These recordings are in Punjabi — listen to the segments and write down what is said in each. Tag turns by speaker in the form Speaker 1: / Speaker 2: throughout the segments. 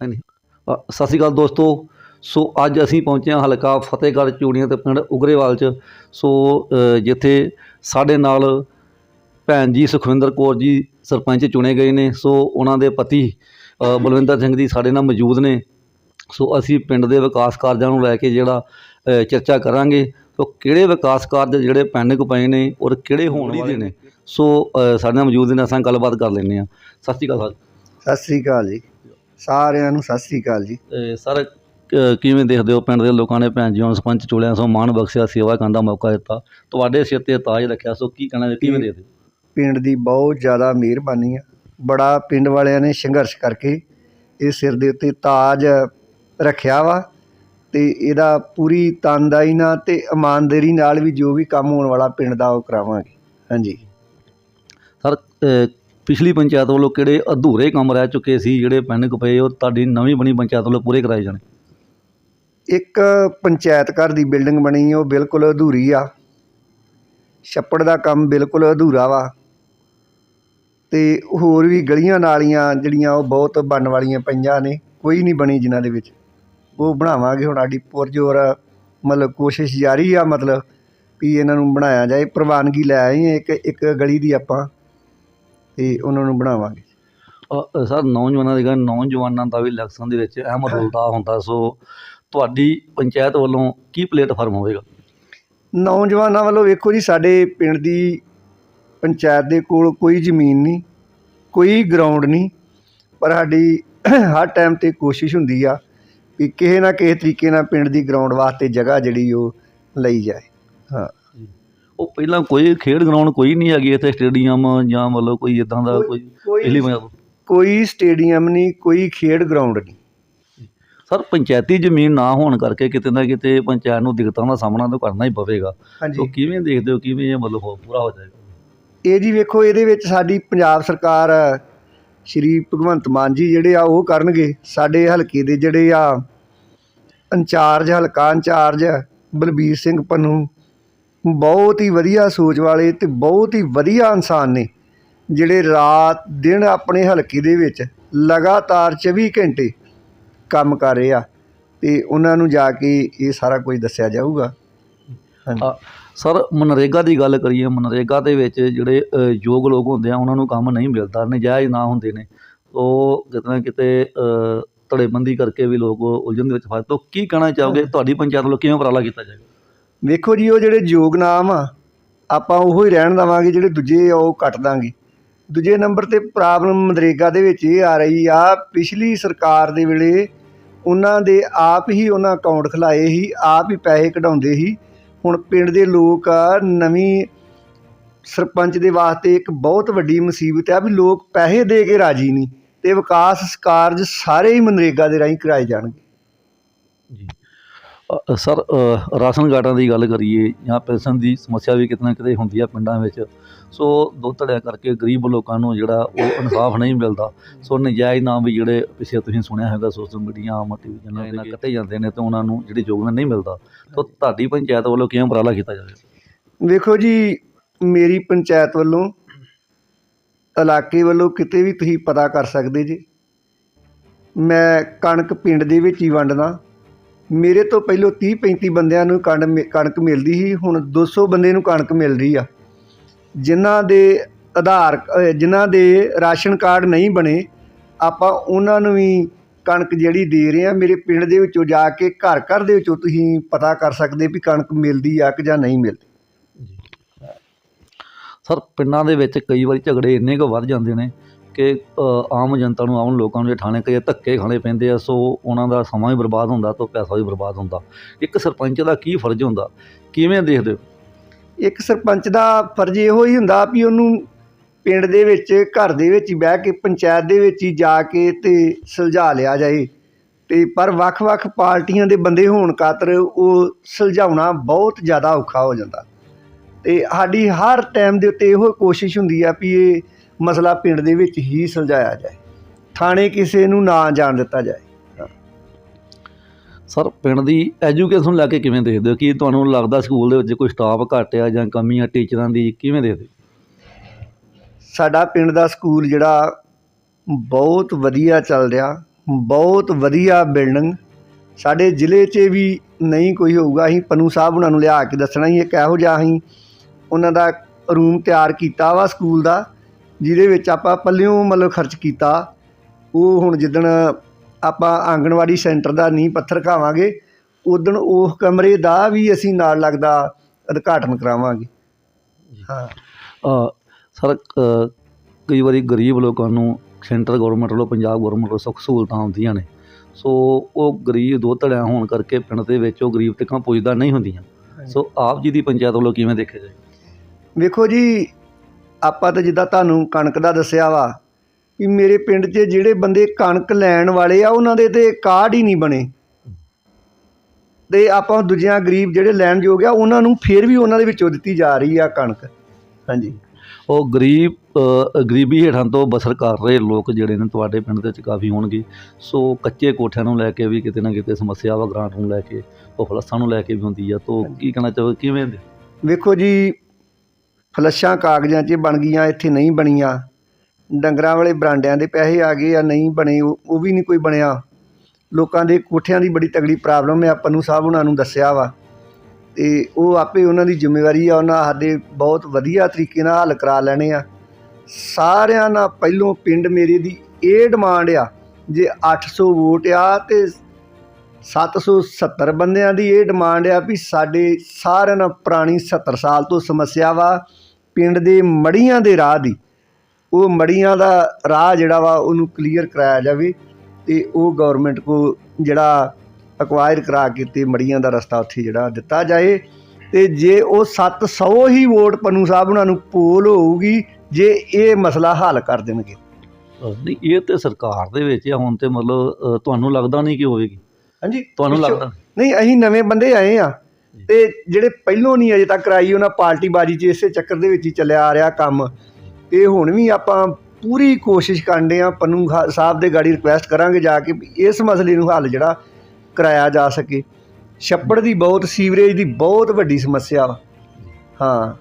Speaker 1: ਹਾਂਜੀ ਸਤਿ ਸ਼੍ਰੀ ਅਕਾਲ ਦੋਸਤੋ। ਸੋ, ਅੱਜ ਅਸੀਂ ਪਹੁੰਚੇ ਹਾਂ ਹਲਕਾ ਫਤਿਹਗੜ੍ਹ ਚੂੜੀਆਂ ਤੇ ਪਿੰਡ ਉਗਰੇਵਾਲ ਚ। ਸੋ ਜਿੱਥੇ ਸਾਡੇ ਨਾਲ ਭੈਣ ਜੀ ਸੁਖਵਿੰਦਰ ਕੌਰ ਜੀ ਸਰਪੰਚ ਚੁਣੇ ਗਏ ਨੇ। ਸੋ, ਉਹਨਾਂ ਦੇ ਪਤੀ ਬਲਵਿੰਦਰ ਸਿੰਘ ਜੀ ਸਾਡੇ ਨਾਲ ਮੌਜੂਦ ਨੇ। ਸੋ, ਅਸੀਂ ਪਿੰਡ ਦੇ ਵਿਕਾਸ ਕਾਰਜਾਂ ਨੂੰ ਲੈ ਕੇ ਜਿਹੜਾ ਚਰਚਾ ਕਰਾਂਗੇ। ਸੋ, ਕਿਹੜੇ ਵਿਕਾਸ ਕਾਰਜ ਜਿਹੜੇ ਪੈਂਡਿੰਗ ਪਏ ਨੇ ਔਰ ਕਿਹੜੇ ਹੋਣ ਵਾਲੇ ਨੇ? ਸੋ ਸਾਡੇ ਨਾਲ ਮੌਜੂਦ ਨੇ, ਅਸਾਂ ਗੱਲਬਾਤ ਕਰ ਲੈਂਦੇ ਹਾਂ। ਸਤਿ ਸ਼੍ਰੀ ਅਕਾਲ। ਸਰ
Speaker 2: ਸਤਿ ਸ੍ਰੀ ਅਕਾਲ ਜੀ। ਸਾਰਿਆਂ ਨੂੰ ਸਤਿ ਸ੍ਰੀ ਅਕਾਲ ਜੀ।
Speaker 1: ਤੇ ਸਰ ਕ- ਕਿਵੇਂ ਦੇਖਦੇ ਹੋ ਪਿੰਡ ਦੇ ਲੋਕਾਂ ਨੇ ਭੈਣ ਜੀ ਨੂੰ ਸਰਪੰਚ ਚੁਣਿਆ ਸੋ ਮਾਣ ਬਖਸ਼ਿਆ ਸੇਵਾ ਕਰਨ ਦਾ ਮੌਕਾ ਦਿੱਤਾ। ਤੁਹਾਡੇ ਸਿਰ ਤੇ ਤਾਜ ਰੱਖਿਆ ਸੋ ਕੀ ਕਹਿਣਾ ਕਿਵੇਂ ਦੇਖਦੇ ਹੋ?
Speaker 2: ਪਿੰਡ ਦੀ ਬਹੁਤ ਜ਼ਿਆਦਾ ਮਿਹਰਬਾਨੀ ਆ। ਬੜਾ ਪਿੰਡ ਵਾਲਿਆਂ ਨੇ ਸੰਘਰਸ਼ ਕਰਕੇ ਇਹ ਸਿਰ ਦੇ ਉੱਤੇ ਤਾਜ ਰੱਖਿਆ ਵਾ ਤੇ ਇਹਦਾ ਪੂਰੀ ਤਨਦਾਈ ਨਾਲ ਤੇ ਇਮਾਨਦਾਰੀ ਨਾਲ ਵੀ ਜੋ ਵੀ ਕੰਮ ਹੋਣ ਵਾਲਾ ਪਿੰਡ ਦਾ ਉਹ ਕਰਾਵਾਂਗੇ। ਹਾਂਜੀ।
Speaker 1: ਸਰ ਅ, ਪਿਛਲੀ ਪੰਚਾਇਤ ਵੱਲੋਂ ਕਿਹੜੇ ਅਧੂਰੇ ਕੰਮ ਰਹਿ ਚੁੱਕੇ ਸੀ, ਜਿਹੜੇ ਪੈਂਡਿੰਗ ਪਏ, ਉਹ ਤੁਹਾਡੀ ਨਵੀਂ ਬਣੀ ਪੰਚਾਇਤ ਵੱਲੋਂ ਪੂਰੇ ਕਰਾਏ ਜਾਣੇ?
Speaker 2: ਇੱਕ ਪੰਚਾਇਤ ਘਰ ਦੀ ਬਿਲਡਿੰਗ ਬਣੀ, ਉਹ ਬਿਲਕੁਲ ਅਧੂਰੀ ਆ। ਛੱਪੜ ਦਾ ਕੰਮ ਬਿਲਕੁਲ ਅਧੂਰਾ ਵਾ। ਤੇ ਹੋਰ ਵੀ ਗਲੀਆਂ ਨਾਲੀਆਂ ਜਿਹੜੀਆਂ, ਉਹ ਬਹੁਤ ਬਣਨ ਵਾਲੀਆਂ ਪਈਆਂ ਨੇ, ਕੋਈ ਨਹੀਂ ਬਣੀ ਜਿਨ੍ਹਾਂ ਦੇ ਵਿੱਚ। ਉਹ ਬਣਾਵਾਂਗੇ ਹੁਣ, ਸਾਡੀ ਪੁਰਜੋਰ, ਮਤਲਬ ਕੋਸ਼ਿਸ਼ ਜਾਰੀ ਆ, ਮਤਲਬ ਵੀ ਇਹਨਾਂ ਨੂੰ ਬਣਾਇਆ ਜਾਏ, ਪ੍ਰਵਾਨਗੀ ਲੈ ਆਏ ਇੱਕ ਇੱਕ ਗਲੀ ਦੀ ਆਪਾਂ। ਤੇ ਉਹਨਾਂ ਨੂੰ ਬਣਾਵਾਂਗੇ।
Speaker 1: ਅ, ਅ, ਸਰ ਨੌਜਵਾਨਾਂ ਦੀ ਗੱਲ ਨੌਜਵਾਨਾਂ ਦਾ ਵੀ ਇਲੈਕਸ਼ਨ ਦੇ ਵਿੱਚ ਅਹਿਮ ਰੋਲ ਦਾ ਹੁੰਦਾ ਸੋ ਤੁਹਾਡੀ ਪੰਚਾਇਤ ਵੱਲੋਂ ਕੀ ਪਲੇਟਫਾਰਮ ਹੋਵੇਗਾ?
Speaker 2: ਨੌਜਵਾਨਾਂ ਵੱਲੋਂ ਵੇਖੋ ਜੀ ਸਾਡੇ ਪਿੰਡ ਦੀ ਪੰਚਾਇਤ ਦੇ ਕੋਲ ਕੋਈ ਜ਼ਮੀਨ ਨਹੀਂ ਕੋਈ ਗਰਾਊਂਡ ਨਹੀਂ ਪਰ ਸਾਡੀ ਹਰ ਟਾਈਮ ਤੇ ਕੋਸ਼ਿਸ਼ ਹੁੰਦੀ ਆ ਕਿ ਕਿਸੇ ਨਾ ਕਿਸੇ ਤਰੀਕੇ ਨਾਲ ਪਿੰਡ ਦੀ ਗਰਾਊਂਡ ਵਾਸਤੇ ਜਗ੍ਹਾ ਜਿਹੜੀ ਉਹ ਲਈ ਜਾਏ। ਹਾਂ।
Speaker 1: ਉਹ ਪਹਿਲਾਂ ਕੋਈ ਖੇਡ ਗਰਾਊਂਡ ਕੋਈ ਨਹੀਂ ਹੈਗੀ ਇੱਥੇ ਸਟੇਡੀਅਮ ਜਾਂ ਮਤਲਬ ਕੋਈ ਇਦਾਂ ਦਾ ਕੋਈ ਪਹਿਲੀ ਵਾਰ
Speaker 2: ਕੋਈ ਸਟੇਡੀਅਮ ਨਹੀਂ ਕੋਈ ਖੇਡ ਗਰਾਊਂਡ ਨਹੀਂ।
Speaker 1: ਸਰ ਪੰਚਾਇਤੀ ਜ਼ਮੀਨ ਨਾ ਹੋਣ ਕਰਕੇ ਕਿਤੇ ਨਾ ਕਿਤੇ ਪੰਚਾਇਤ ਨੂੰ ਦਿੱਕਤਾਂ ਦਾ ਸਾਹਮਣਾ ਤਾਂ ਕਰਨਾ ਹੀ ਪਵੇਗਾ। ਸੋ
Speaker 2: ਹਾਂਜੀ
Speaker 1: ਕਿਵੇਂ ਦੇਖਦੇ ਹੋ ਕਿਵੇਂ ਇਹ ਮਤਲਬ ਹੋ- ਪੂਰਾ ਹੋ ਜਾਏਗਾ?
Speaker 2: ਇਹ ਜੀ ਵੇਖੋ ਇਹਦੇ ਵਿੱਚ ਸਾਡੀ ਪੰਜਾਬ ਸਰਕਾਰ ਸ਼੍ਰੀ ਭਗਵੰਤ ਮਾਨ ਜੀ ਜਿਹੜੇ ਆ ਉਹ ਕਰਨਗੇ। ਸਾਡੇ ਹਲਕੇ ਦੇ ਜਿਹੜੇ ਆ ਇੰਚਾਰਜ ਹਲਕਾ ਇੰਚਾਰਜ ਬਲਬੀਰ ਸਿੰਘ ਪੰਨੂ ਬਹੁਤ ਹੀ ਵਧੀਆ ਸੋਚ ਵਾਲੇ ਤੇ ਬਹੁਤ ਹੀ ਵਧੀਆ ਇਨਸਾਨ ਨੇ। ਜਿਹੜੇ ਰਾਤ ਦਿਨ ਆਪਣੇ ਹਲਕੇ ਦੇ ਵਿੱਚ ਲਗਾਤਾਰ 24 ਘੰਟੇ ਕੰਮ ਕਰ ਰਹੇ ਆ ਤੇ ਉਹਨਾਂ ਨੂੰ ਜਾ ਕੇ ਇਹ ਸਾਰਾ ਕੁਝ ਦੱਸਿਆ ਜਾਊਗਾ। ਹਾਂਜੀ।
Speaker 1: ਸਰ ਮਨਰੇਗਾ ਦੀ ਗੱਲ ਕਰੀਏ ਮਨਰੇਗਾ ਦੇ ਵਿੱਚ ਜਿਹੜੇ ਯੋਗ ਲੋਕ ਹੁੰਦੇ ਆ ਉਹਨਾਂ ਨੂੰ ਕੰਮ ਨਹੀਂ ਮਿਲਦਾ ਨਜਾਇਜ਼ ਨਾ ਹੁੰਦੇ ਨੇ। ਉਹ ਕਿਤੇ ਕਿਤੇ ਧੜੇਬੰਦੀ ਕਰਕੇ ਵੀ ਲੋਕ ਉਲਝਣ ਦੇ ਵਿੱਚ ਫਸ ਤੋ ਕੀ ਕਹਿਣਾ ਚਾਹੋਗੇ? ਤੁਹਾਡੀ ਪੰਚਾਇਤ ਵੱਲੋਂ ਕਿਵੇਂ ਉਪਰਾਲਾ ਕੀਤਾ ਜਾਏਗਾ?
Speaker 2: ਵੇਖੋ ਜੀ, ਉਹ ਜਿਹੜੇ ਯੋਗ ਨਾਮ ਆ, ਆਪਾਂ ਉਹੋ ਹੀ ਰਹਿਣ ਦੇਵਾਂਗੇ, ਜਿਹੜੇ ਦੂਜੇ ਆ, ਉਹ ਕੱਟ ਦਾਂਗੇ। ਦੂਜੇ ਨੰਬਰ ਤੇ ਪ੍ਰੋਬਲਮ ਮਨਰੇਗਾ ਦੇ ਵਿੱਚ ਇਹ ਆ ਰਹੀ ਆ, ਪਿਛਲੀ ਸਰਕਾਰ ਦੇ ਵੇਲੇ ਉਹਨਾਂ ਦੇ ਆਪ ਹੀ ਉਹਨਾਂ ਅਕਾਊਂਟ ਖੁਲਾਏ ਸੀ, ਆਪ ਹੀ ਪੈਸੇ ਕਢਾਉਂਦੇ ਸੀ। ਹੁਣ ਪਿੰਡ ਦੇ ਲੋਕ ਨਵੀਂ ਸਰਪੰਚ ਦੇ ਵਾਸਤੇ ਇੱਕ ਬਹੁਤ ਵੱਡੀ ਮੁਸੀਬਤ ਆ ਵੀ ਲੋਕ ਪੈਸੇ ਦੇ ਕੇ ਰਾਜੀ ਨਹੀਂ ਤੇ ਵਿਕਾਸ ਕਾਰਜ ਸਾਰੇ ਹੀ ਮਨਰੇਗਾ ਦੇ ਰਾਹੀਂ ਕਰਾਏ ਜਾਣਗੇ।
Speaker 1: ਜੀ। ਸਰ ਰਾਸ਼ਨ ਕਾਰਡਾਂ ਦੀ ਗੱਲ ਕਰੀਏ ਜਾਂ ਪੈਨਸ਼ਨ ਦੀ ਸਮੱਸਿਆ ਵੀ ਕਿਤੇ ਨਾ ਕਿਤੇ ਹੁੰਦੀ ਆ ਪਿੰਡਾਂ ਵਿੱਚ ਸੋ ਦੋ ਧੜਿਆਂ ਕਰਕੇ ਗਰੀਬ ਲੋਕਾਂ ਨੂੰ ਜਿਹੜਾ ਉਹ ਇਨਸਾਫ ਨਹੀਂ ਮਿਲਦਾ। ਸੋ ਨਜਾਇਜ਼ ਨਾਮ ਵੀ ਜਿਹੜੇ ਪਿੱਛੇ ਤੁਸੀਂ ਸੁਣਿਆ ਹੋਵੇਗਾ ਸੋਸ਼ਲ ਮੀਡੀਆ ਆਮ ਟੀਵੀ ਚੈਨਲ ਤੇ ਕੱਟੇ ਜਾਂਦੇ ਨੇ ਤੇ ਉਹਨਾਂ ਨੂੰ ਜਿਹੜੀ ਯੋਗਦਾਨ ਨਹੀਂ ਮਿਲਦਾ। ਤਾਂ ਤੁਹਾਡੀ ਪੰਚਾਇਤ ਵੱਲੋਂ ਕਿਵੇਂ ਉਪਰਾਲਾ ਕੀਤਾ ਜਾਵੇ?
Speaker 2: ਵੇਖੋ ਜੀ ਮੇਰੀ ਪੰਚਾਇਤ ਵੱਲੋਂ ਇਲਾਕੇ ਵੱਲੋਂ ਕਿਤੇ ਵੀ ਤੁਸੀਂ ਪਤਾ ਕਰ ਸਕਦੇ ਜੀ। ਮੈਂ ਕਣਕ ਪਿੰਡ ਦੇ ਵਿੱਚ ਹੀ ਵੰਡਦਾ। ਮੇਰੇ ਤੋਂ ਪਹਿਲਾਂ 30 35 ਬੰਦਿਆਂ ਨੂੰ ਕਣ ਮਿ- ਕਣਕ ਮਿਲਦੀ ਸੀ, ਹੁਣ 200 ਬੰਦੇ ਨੂੰ ਕਣਕ ਮਿਲ ਰਹੀ ਆ। ਜਿਨ੍ਹਾਂ ਦੇ ਆਧਾਰ ਜਿਨ੍ਹਾਂ ਦੇ ਰਾਸ਼ਨ ਕਾਰਡ ਨਹੀਂ ਬਣੇ, ਆਪਾਂ ਉਹਨਾਂ ਨੂੰ ਵੀ ਕਣਕ ਜਿਹੜੀ ਦੇ ਰਹੇ ਆ, ਮੇਰੇ ਪਿੰਡ ਦੇ ਵਿੱਚੋਂ ਜਾ ਕੇ ਘਰ ਘਰ ਦੇ ਵਿੱਚੋਂ ਤੁਸੀਂ ਪਤਾ ਕਰ ਸਕਦੇ ਵੀ ਕਣਕ ਮਿਲਦੀ ਆ ਕਿ ਜਾਂ ਨਹੀਂ ਮਿਲਦੀ।
Speaker 1: ਸਰ, ਪਿੰਡਾਂ ਦੇ ਵਿੱਚ ਕਈ ਵਾਰੀ ਝਗੜੇ ਇੰਨੇ ਕੁ ਵੱਧ ਜਾਂਦੇ ਨੇ ਕਿ ਆਮ ਜਨਤਾ ਨੂੰ, ਆਮ ਲੋਕਾਂ ਨੂੰ ਜੇ ਥਾਣੇ ਕਈ ਧੱਕੇ ਖਾਣੇ ਪੈਂਦੇ ਆ, ਸੋ ਉਹਨਾਂ ਦਾ ਸਮਾਂ ਵੀ ਬਰਬਾਦ ਹੁੰਦਾ ਤੋਂ ਪੈਸਾ ਵੀ ਬਰਬਾਦ ਹੁੰਦਾ। ਇੱਕ ਸਰਪੰਚ ਦਾ ਕੀ ਫਰਜ਼ ਹੁੰਦਾ? ਕਿਵੇਂ ਦੇਖਦੇ ਹੋ?
Speaker 2: ਇੱਕ ਸਰਪੰਚ ਦਾ ਫਰਜ਼ ਇਹੋ ਹੀ ਹੁੰਦਾ ਵੀ ਉਹਨੂੰ ਪਿੰਡ ਦੇ ਵਿੱਚ, ਘਰ ਦੇ ਵਿੱਚ ਹੀ ਬਹਿ ਕੇ, ਪੰਚਾਇਤ ਦੇ ਵਿੱਚ ਹੀ ਜਾ ਕੇ ਤੇ ਸੁਲਝਾ ਲਿਆ ਜਾਏ। ਤੇ ਪਰ ਵੱਖ-ਵੱਖ ਪਾਰਟੀਆਂ ਦੇ ਬੰਦੇ ਹੋਣ ਖਾਤਰ ਉਹ ਸੁਲਝਾਉਣਾ ਬਹੁਤ ਜ਼ਿਆਦਾ ਔਖਾ ਹੋ ਜਾਂਦਾ। ਤੇ ਸਾਡੀ ਹਰ ਟਾਈਮ ਦੇ ਉੱਤੇ ਇਹੋ ਕੋਸ਼ਿਸ਼ ਹੁੰਦੀ ਆ ਵੀ ਇਹ ਮਸਲਾ ਪਿੰਡ ਦੇ ਵਿੱਚ ਹੀ ਸੁਲਝਾਇਆ ਜਾਏ। ਥਾਣੇ ਕਿਸੇ ਨੂੰ ਨਾ ਜਾਣ ਦਿੱਤਾ ਜਾਏ।
Speaker 1: ਸਰ ਪਿੰਡ ਦੀ ਐਜੂਕੇਸ਼ਨ ਲੈ ਕੇ ਕਿਵੇਂ ਦੇਖਦੇ ਹੋ? ਕੀ ਤੁਹਾਨੂੰ ਲੱਗਦਾ ਸਕੂਲ ਦੇ ਵਿੱਚ ਕੋਈ ਸਟਾਫ ਘੱਟ ਆ ਜਾਂ ਕਮੀ ਆ ਟੀਚਰਾਂ ਦੀ ਕਿਵੇਂ ਦੇਖਦੇ?
Speaker 2: ਸਾਡਾ ਪਿੰਡ ਦਾ ਸਕੂਲ ਜਿਹੜਾ ਬਹੁਤ ਵਧੀਆ ਚੱਲ ਰਿਹਾ ਬਹੁਤ ਵਧੀਆ ਬਿਲਡਿੰਗ। ਸਾਡੇ ਜ਼ਿਲ੍ਹੇ 'ਚ ਵੀ ਨਹੀਂ ਕੋਈ ਹੋਊਗਾ। ਅਸੀਂ ਪਨੂ ਸਾਹਿਬ ਉਹਨਾਂ ਨੂੰ ਲਿਆ ਕੇ ਦੱਸਣਾ ਹੀ ਇੱਕ ਇਹੋ ਜਿਹਾ ਅਸੀਂ ਉਹਨਾਂ ਦਾ ਰੂਮ ਤਿਆਰ ਕੀਤਾ ਵਾ ਸਕੂਲ ਦਾ। ਜਿਹਦੇ ਵਿੱਚ ਆਪਾਂ ਪੱਲਿਓਂ ਮਤਲਬ ਖਰਚ ਕੀਤਾ ਉਹ ਹੁਣ ਜਿੱਦਣ ਆਪਾਂ ਆਂਗਣਵਾੜੀ ਸੈਂਟਰ ਦਾ ਨੀਂਹ ਪੱਥਰ ਖਾਵਾਂਗੇ ਉਦਣ ਉਸ ਕਮਰੇ ਦਾ ਵੀ ਅਸੀਂ ਨਾਲ ਲੱਗਦਾ ਉਦਘਾਟਨ ਕਰਾਵਾਂਗੇ। ਹਾਂ।
Speaker 1: ਅ, ਸਰ ਕਈ ਵਾਰੀ ਗਰੀਬ ਲੋਕਾਂ ਨੂੰ ਸੈਂਟਰ ਗਵਰਨਮੈਂਟ ਵੱਲੋਂ ਪੰਜਾਬ ਗਵਰਨਮੈਂਟ ਵੱਲੋਂ ਸੁੱਖ ਸਹੂਲਤਾਂ ਆਉਂਦੀਆਂ ਨੇ। ਸੋ ਉਹ ਗਰੀਬ ਦੋ ਧੜਿਆਂ ਹੋਣ ਕਰਕੇ ਪਿੰਡ ਦੇ ਵਿੱਚ ਉਹ ਗਰੀਬ ਤੱਕਾਂ ਪੁੱਜਦਾ ਨਹੀਂ ਹੁੰਦੀਆਂ। ਸੋ ਆਪ ਜੀ ਦੀ ਪੰਚਾਇਤ ਵੱਲੋਂ ਕਿਵੇਂ ਦੇਖਿਆ ਜਾਏ?
Speaker 2: ਵੇਖੋ ਜੀ ਆਪਾਂ ਤਾਂ ਜਿੱਦਾਂ ਤੁਹਾਨੂੰ ਕਣਕ ਦਾ ਦੱਸਿਆ ਵਾ ਵੀ ਮੇਰੇ ਪਿੰਡ 'ਚ ਜਿਹੜੇ ਬੰਦੇ ਕਣਕ ਲੈਣ ਵਾਲੇ ਆ ਉਹਨਾਂ ਦੇ ਤੇ ਕਾਰਡ ਹੀ ਨਹੀਂ ਬਣੇ। ਤੇ ਆਪਾਂ ਦੂਜਿਆਂ ਗਰੀਬ ਜਿਹੜੇ ਲੈਣ ਯੋਗ ਆ ਉਹਨਾਂ ਨੂੰ ਫਿਰ ਵੀ ਉਹਨਾਂ ਦੇ ਵਿੱਚੋਂ ਦਿੱਤੀ ਜਾ ਰਹੀ ਆ ਕਣਕ। ਹਾਂਜੀ।
Speaker 1: ਉਹ ਗਰੀਬ ਅ, ਗਰੀਬੀ ਹੇਠਾਂ ਤੋਂ ਬਸਰ ਕਰ ਰਹੇ ਲੋਕ ਜਿਹੜੇ ਨੇ ਤੁਹਾਡੇ ਪਿੰਡ ਦੇ ਵਿੱਚ ਕਾਫੀ ਹੋਣਗੇ। ਸੋ ਕੱਚੇ ਕੋਠਿਆਂ ਨੂੰ ਲੈ ਕੇ ਵੀ ਕਿਤੇ ਨਾ ਕਿਤੇ ਸਮੱਸਿਆ ਵਾ ਗ੍ਰਾਂਟ ਨੂੰ ਲੈ ਕੇ ਉਹ ਫਲਸਾਂ ਨੂੰ ਲੈ ਕੇ ਵੀ ਹੁੰਦੀ ਆ। ਤੋ ਕੀ ਕਹਿਣਾ ਚਾਹੋ ਕਿਵੇਂ ਦੇ?
Speaker 2: ਵੇਖੋ ਜੀ ਫਲੱਸ਼ਾਂ ਕਾਗਜ਼ਾਂ 'ਚ ਬਣ ਗਈਆਂ, ਇੱਥੇ ਨਹੀਂ ਬਣੀਆਂ। ਡੰਗਰਾਂ ਵਾਲੇ ਬਰਾਂਡਿਆਂ ਦੇ ਪੈਸੇ ਆ ਗਏ ਆ ਨਹੀਂ ਬਣੇ, ਉਹ ਉਹ ਵੀ ਨਹੀਂ ਕੋਈ ਬਣਿਆ। ਲੋਕਾਂ ਦੇ ਕੋਠਿਆਂ ਦੀ ਬੜੀ ਤਗੜੀ ਪ੍ਰੋਬਲਮ ਹੈ, ਆਪਾਂ ਨੂੰ ਸਾਹਿਬ ਉਹਨਾਂ ਨੂੰ ਦੱਸਿਆ ਵਾ। ਤੇ ਉਹ ਆਪੇ ਉਹਨਾਂ ਦੀ ਜ਼ਿੰਮੇਵਾਰੀ ਆ, ਉਹਨਾਂ ਸਾਡੇ ਬਹੁਤ ਵਧੀਆ ਤਰੀਕੇ ਨਾਲ ਹੱਲ ਕਰਾ ਲੈਣੇ ਆ। ਸਾਰਿਆਂ ਨਾਲ ਪਹਿਲੋਂ ਪਿੰਡ ਮੇਰੇ ਦੀ ਇਹ ਡਿਮਾਂਡ ਆ, ਜੇ 800 ਵੋਟ ਆ ਤੇ 770 ਬੰਦਿਆਂ ਦੀ ਇਹ ਡਿਮਾਂਡ ਆ ਵੀ ਸਾਡੇ ਸਾਰਿਆਂ ਨਾਲ ਪੁਰਾਣੀ 70 ਸਾਲ ਤੋਂ ਸਮੱਸਿਆ ਵਾ। ਪਿੰਡ ਦੇ ਮੜੀਆਂ ਦੇ ਰਾਹ ਦੀ। ਉਹ ਮੜੀਆਂ ਦਾ ਰਾਹ ਜਿਹੜਾ ਵਾ ਉਹਨੂੰ ਕਲੀਅਰ ਕਰਾਇਆ ਜਾਵੇ ਤੇ ਉਹ ਗਵਰਨਮੈਂਟ ਕੋ ਜਿਹੜਾ ਅਕਵਾਇਰ ਕਰਾ ਕੇ ਤੇ ਮੜੀਆਂ ਦਾ ਰਸਤਾ ਉੱਥੇ ਜਿਹੜਾ ਦਿੱਤਾ ਜਾਏ। ਤੇ ਜੇ ਉਹ 700 ਹੀ ਵੋਟ ਪਨੂ ਸਾਹਿਬ ਉਹਨਾਂ ਨੂੰ ਪੋਲ ਹੋਊਗੀ ਜੇ ਇਹ ਮਸਲਾ ਹੱਲ ਕਰ ਦੇਣਗੇ।
Speaker 1: ਨਹੀਂ ਇਹ ਤੇ ਸਰਕਾਰ ਦੇ ਵਿੱਚ ਆ ਹੁਣ ਤੇ ਮਤਲਬ ਤੁਹਾਨੂੰ ਲੱਗਦਾ ਨਹੀਂ ਕਿ ਹੋਵੇਗੀ?
Speaker 2: ਹਾਂਜੀ
Speaker 1: ਤੁਹਾਨੂੰ ਲੱਗਦਾ?
Speaker 2: ਨਹੀਂ ਅਸੀਂ ਨਵੇਂ ਬੰਦੇ ਆਏ ਆ। ਤੇ ਜਿਹੜੇ ਪਹਿਲੋਂ ਨਹੀਂ ਅਜੇ ਤੱਕ ਕਰਾਈ ਉਹਨਾਂ ਪਾਰਟੀਬਾਜੀ 'ਚ ਇਸੇ ਚੱਕਰ ਦੇ ਵਿੱਚ ਹੀ ਚੱਲਿਆ ਆ ਰਿਹਾ ਕੰਮ। ਤੇ ਹੁਣ ਵੀ ਆਪਾਂ ਪੂਰੀ ਕੋਸ਼ਿਸ਼ ਕਰਦੇ ਆ ਪੰਨੂ ਖਾ- ਸਾਹਿਬ ਦੇ ਗਾੜੀ ਰਿਕੁਐਸਟ ਕਰਾਂਗੇ ਜਾ ਕੇ ਵੀ ਇਸ ਮਸਲੇ ਨੂੰ ਹੱਲ ਜਿਹੜਾ ਕਰਾਇਆ ਜਾ ਸਕੇ। ਛੱਪੜ ਦੀ ਬਹੁਤ, ਸੀਵਰੇਜ ਦੀ ਬਹੁਤ ਵੱਡੀ ਸਮੱਸਿਆ ਵਾ। ਹਾਂ।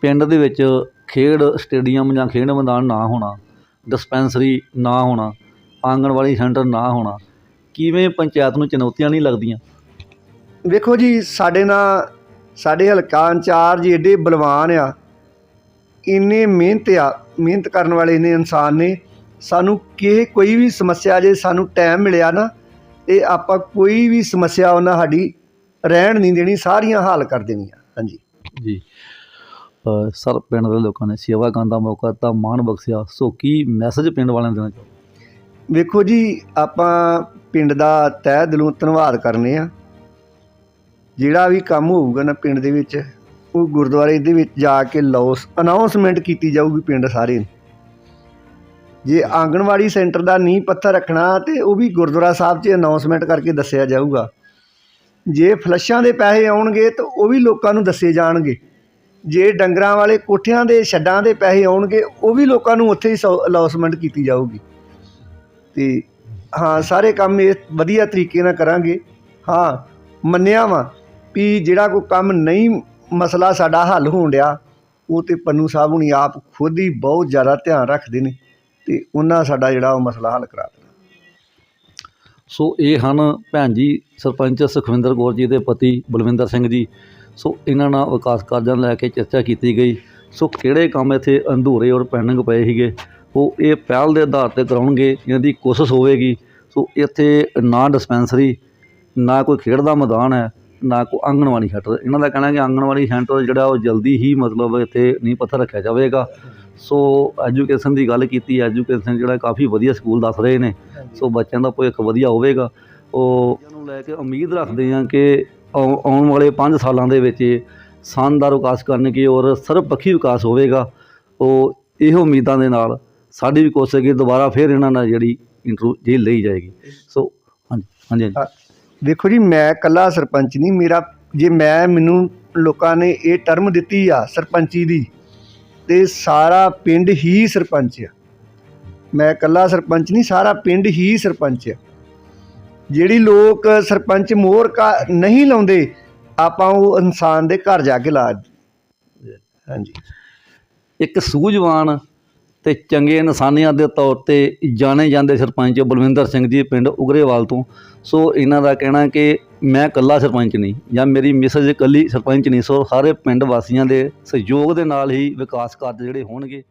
Speaker 1: ਪਿੰਡ ਦੇ ਵਿੱਚ ਖੇਡ ਸਟੇਡੀਅਮ ਜਾਂ ਖੇਡ ਮੈਦਾਨ ਨਾ ਹੋਣਾ ਡਿਸਪੈਂਸਰੀ ਨਾ ਹੋਣਾ, ਆਂਗਣਵਾੜੀ ਸੈਂਟਰ ਨਾ ਹੋਣਾ, ਕਿਵੇਂ ਪੰਚਾਇਤ ਨੂੰ ਚੁਣੌਤੀਆਂ ਨਹੀਂ ਲੱਗਦੀਆਂ?
Speaker 2: ਵੇਖੋ ਜੀ ਸਾਡੇ ਨਾਲ ਸਾਡੇ ਹਲਕਾ ਇੰਚਾਰਜ ਏਡੇ ਬਲਵਾਨ ਆ। ਇੰਨੇ ਮਿਹਨਤ ਆ ਮਿਹਨਤ ਕਰਨ ਵਾਲੇ ਨੇ ਇਨਸਾਨ ਨੇ। ਸਾਨੂੰ ਕਿਸੇ ਕੋਈ ਵੀ ਸਮੱਸਿਆ ਜੇ ਸਾਨੂੰ ਟਾਈਮ ਮਿਲਿਆ ਨਾ ਤੇ ਆਪਾਂ ਕੋਈ ਵੀ ਸਮੱਸਿਆ ਉਹਨਾਂ ਸਾਡੀ ਰਹਿਣ ਨਹੀਂ ਦੇਣੀ ਸਾਰੀਆਂ ਹੱਲ ਕਰ ਦੇਣੀਆਂ। ਹਾਂਜੀ।
Speaker 1: ਜੀ। ਸਰ ਪਿੰਡ ਦੇ ਲੋਕਾਂ ਨੇ ਸੇਵਾ ਕਰਨ ਦਾ ਮੌਕਾ ਦਿੱਤਾ ਮਾਣ ਬਖਸ਼ਿਆ। ਸੋ ਕੀ ਮੈਸੇਜ ਪਿੰਡ ਵਾਲਿਆਂ ਨੂੰ ਦੇਣਾ ਚਾਹੋ
Speaker 2: ਵੇਖੋ ਜੀ ਆਪਾਂ ਪਿੰਡ ਦਾ ਤਹਿ ਦਿਲੋਂ ਧੰਨਵਾਦ ਕਰਨੇ ਆ। ਜਿਹੜਾ ਵੀ ਕੰਮ ਹੋਊਗਾ ਨਾ ਪਿੰਡ ਦੇ ਵਿੱਚ, ਉਹ ਗੁਰਦੁਆਰੇ ਦੇ ਵਿੱਚ ਜਾ ਕੇ ਲੌਸ ਅਨਾਉਂਸਮੈਂਟ ਕੀਤੀ ਜਾਊਗੀ ਪਿੰਡ ਸਾਰੇ ਨੂੰ। ਜੇ ਆਂਗਣਵਾੜੀ ਸੈਂਟਰ ਦਾ ਨੀਂਹ ਪੱਥਰ ਰੱਖਣਾ ਤੇ ਉਹ ਵੀ ਗੁਰਦੁਆਰਾ ਸਾਹਿਬ 'ਚ ਅਨਾਉਂਸਮੈਂਟ ਕਰਕੇ ਦੱਸਿਆ ਜਾਊਗਾ। ਜੇ ਫਲੱਸ਼ਾਂ ਦੇ ਪੈਸੇ ਆਉਣਗੇ ਤਾਂ ਉਹ ਵੀ ਲੋਕਾਂ ਨੂੰ ਦੱਸੇ ਜਾਣਗੇ। ਜੇ ਡੰਗਰਾਂ ਵਾਲੇ ਕੋਠਿਆਂ ਦੇ ਛੱਡਾਂ ਦੇ ਪੈਸੇ ਆਉਣਗੇ, ਉਹ ਵੀ ਲੋਕਾਂ ਨੂੰ ਉੱਥੇ ਹੀ ਅਨਾਉਂਸਮੈਂਟ ਕੀਤੀ ਜਾਊਗੀ। ਤੇ ਹਾਂ, ਸਾਰੇ ਕੰਮ ਇਹ ਵਧੀਆ ਤਰੀਕੇ ਨਾਲ ਕਰਾਂਗੇ। ਹਾਂ, ਮੰਨਿਆ ਵਾ। ਵੀ ਜਿਹੜਾ ਕੋਈ ਕੰਮ ਨਹੀਂ ਮਸਲਾ ਸਾਡਾ ਹੱਲ ਹੋਣ ਡਿਆ, ਉਹ ਤੇ ਪੰਨੂ ਸਾਹਿਬ ਹੁਣੀ ਆਪ ਖੁਦ ਹੀ ਬਹੁਤ ਜ਼ਿਆਦਾ ਧਿਆਨ ਰੱਖਦੇ ਨੇ ਤੇ ਉਹਨਾਂ ਸਾਡਾ ਜਿਹੜਾ ਉਹ ਮਸਲਾ ਹੱਲ ਕਰਾ ਦੇਣਾ।
Speaker 1: ਸੋ ਇਹ ਹਨ ਭੈਣ ਜੀ ਸਰਪੰਚ ਸੁਖਵਿੰਦਰ ਕੌਰ ਜੀ ਦੇ ਪਤੀ ਬਲਵਿੰਦਰ ਸਿੰਘ ਜੀ। ਸੋ ਇਹਨਾਂ ਨਾਲ ਵਿਕਾਸ ਕਾਰਜਾਂ ਲੈ ਕੇ ਚਰਚਾ ਕੀਤੀ ਗਈ। ਸੋ ਕਿਹੜੇ ਕੰਮ ਇੱਥੇ ਅੰਧੂਰੇ ਔਰ ਪੈਂਡਿੰਗ ਪਏ ਸੀਗੇ, ਉਹ ਇਹ ਪਹਿਲ ਦੇ ਆਧਾਰ ਤੇ ਕਰਾਉਣਗੇ, ਇਹਨਾਂ ਦੀ ਕੋਸ਼ਿਸ਼ ਹੋਵੇਗੀ। ਸੋ ਇੱਥੇ ਨਾ ਡਿਸਪੈਂਸਰੀ, ਨਾ ਕੋਈ ਖੇਡ ਦਾ ਮੈਦਾਨ ਹੈ ਨਾ ਕੋਈ ਆਂਗਣਵਾੜੀ ਸੈਂਟਰ। ਇਹਨਾਂ ਦਾ ਕਹਿਣਾ ਕਿ ਆਂਗਣਵਾੜੀ ਸੈਂਟਰ ਜਿਹੜਾ ਉਹ ਜਲਦੀ ਹੀ ਮਤਲਬ ਇੱਥੇ ਨੀਂਹ ਪੱਥਰ ਰੱਖਿਆ ਜਾਵੇਗਾ। ਸੋ ਐਜੂਕੇਸ਼ਨ ਦੀ ਗੱਲ ਕੀਤੀ, ਐਜੂਕੇਸ਼ਨ ਜਿਹੜਾ ਕਾਫੀ ਵਧੀਆ ਸਕੂਲ ਦੱਸ ਰਹੇ ਨੇ। ਸੋ ਬੱਚਿਆਂ ਦਾ ਭਵਿੱਖ ਵਧੀਆ ਹੋਵੇਗਾ। ਉਹ ਨੂੰ ਲੈ ਕੇ ਉਮੀਦ ਰੱਖਦੇ ਹਾਂ ਕਿ ਆਉਣ ਵਾਲੇ 5 ਸਾਲਾਂ ਦੇ ਵਿੱਚ ਇਹ ਸ਼ਾਨਦਾਰ ਵਿਕਾਸ ਕਰਨਗੇ ਔਰ ਸਰਬਪੱਖੀ ਵਿਕਾਸ ਹੋਵੇਗਾ। ਉਹ ਇਹ ਉਮੀਦਾਂ ਦੇ ਨਾਲ ਸਾਡੀ ਵੀ ਕੋਸ਼ਿਸ਼ ਹੈ ਕਿ ਦੁਬਾਰਾ ਫਿਰ ਇਹਨਾਂ ਨਾਲ ਜਿਹੜੀ ਇੰਟਰਵਿਊ ਜੇ ਲਈ ਜਾਏਗੀ। ਸੋ ਹਾਂਜੀ ਹਾਂਜੀ
Speaker 2: ਦੇਖੋ ਜੀ, ਮੈਂ ਇਕੱਲਾ ਸਰਪੰਚ ਨਹੀਂ, ਮੇਰਾ ਜੇ ਮੈਂ, ਮੈਨੂੰ ਲੋਕਾਂ ਨੇ ਇਹ ਟਰਮ ਦਿੱਤੀ ਆ ਸਰਪੰਚੀ ਦੀ, ਤੇ ਸਾਰਾ ਪਿੰਡ ਹੀ ਸਰਪੰਚ ਆ। ਮੈਂ ਇਕੱਲਾ ਸਰਪੰਚ ਨਹੀਂ, ਸਾਰਾ ਪਿੰਡ ਹੀ ਸਰਪੰਚ ਆ। ਜਿਹੜੀ ਲੋਕ ਸਰਪੰਚ ਮੋਹਰ ਕਾ ਨਹੀਂ ਲਾਉਂਦੇ, ਆਪਾਂ ਉਹ ਇਨਸਾਨ ਦੇ ਘਰ ਜਾ ਕੇ ਲਾ ਹਾਂਜੀ।
Speaker 1: ਇੱਕ ਸੂਝਵਾਨ ਤੇ ਚੰਗੇ ਇਨਸਾਨੀਅਤ ਦੇ ਤੌਰ ਤੇ ਜਾਣੇ ਜਾਂਦੇ ਸਰਪੰਚ ਬਲਵਿੰਦਰ ਸਿੰਘ ਜੀ ਪਿੰਡ ਉਗਰੇਵਾਲ ਤੋਂ। ਸੋ ਇਹਨਾਂ ਦਾ ਕਹਿਣਾ ਕਿ ਮੈਂ ਇਕੱਲਾ ਸਰਪੰਚ ਨਹੀਂ ਜਾਂ ਮੇਰੀ ਮਿਸਜ ਇਕੱਲੀ ਸਰਪੰਚ ਨਹੀਂ, ਸੋ ਸਾਰੇ ਪਿੰਡ ਵਾਸੀਆਂ ਦੇ ਸਹਿਯੋਗ ਦੇ ਨਾਲ ਹੀ ਵਿਕਾਸ ਕਾਰਜ ਜਿਹੜੇ ਹੋਣਗੇ।